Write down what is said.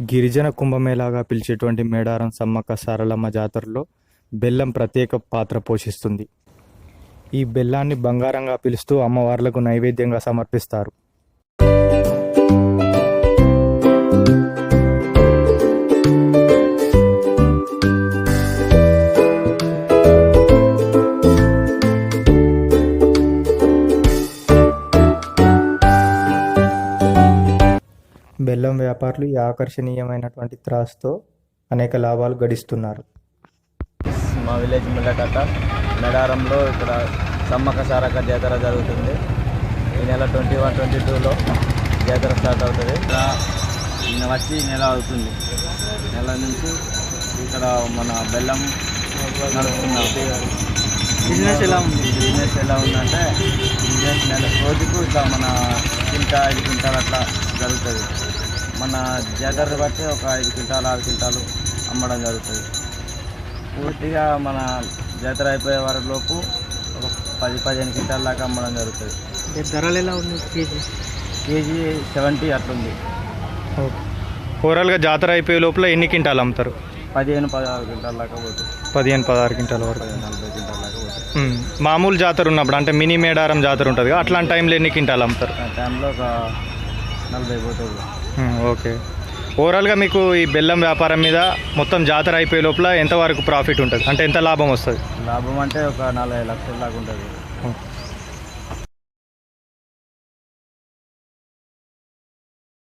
గిరిజన కుంభమేళాగా పిలిచేటువంటి మేడారం సమ్మక్క సారలమ్మ జాతరలో బెల్లం ప్రత్యేక పాత్ర పోషిస్తుంది. ఈ బెల్లాన్ని బంగారంగా పిలుస్తూ అమ్మవార్లకు నైవేద్యంగా సమర్పిస్తారు. బెల్లం వ్యాపారులు ఈ ఆకర్షణీయమైనటువంటి త్రాసుతో అనేక లాభాలు గడిస్తున్నారు. మా విలేజ్ మిల్లకట్ట మెడారంలో ఇక్కడ సమ్మక సారక జాతర జరుగుతుంది. ఈ నెల ట్వంటీ వన్ ట్వంటీ టూలో జాతర స్టార్ట్ అవుతుంది. ఇక్కడ వచ్చి నెల అవుతుంది. నెల నుంచి ఇక్కడ మన బెల్లం బిజినెస్ ఎలా ఉంది? బిజినెస్ ఎలా ఉందంటే బిజినెస్ నెల రోజుకు ఇట్లా మన క్వింటా ఐదు క్వింటాలు అట్లా జరుగుతుంది. మన జాతర బట్టి ఒక ఐదు క్వింటాలు ఆరు క్వింటాలు అమ్మడం జరుగుతుంది. పూర్తిగా మన జాతర అయిపోయే వరకు లోపు ఒక పది పదిహేను క్వింటాల దాకా అమ్మడం జరుగుతుంది. ధరలు ఎలా ఉంది కేజీ? కేజీ సెవెంటీ అట్లుంది. ఓవరాల్గా జాతర అయిపోయే లోపల ఎన్ని క్వింటాలు అమ్ముతారు? పదిహేను పదహారు క్వింటాల దాకా పోతుంది. పదిహేను పదహారు క్వింటాల వరకు. నలభై క్వింటాల దాకా పోతుంది. మ్మ్. మామూలు జాతర ఉన్నప్పుడు అంటే మినీ మేడారం జాతర ఉంటుంది అట్లాంటి టైంలో ఎన్ని క్వింటాలు అమ్ముతారు? టైంలో ఒక నలభై పోతుంది మ్మ్, ఓకే. ఓవరాల్గా మీకు ఈ బెల్లం వ్యాపారం మీద మొత్తం జాతర అయిపోయే లోపల ఎంతవరకు ప్రాఫిట్ ఉంటుంది? అంటే ఎంత లాభం వస్తుంది? లాభం అంటే ఒక నలభై లక్షల దాకా ఉంటుంది.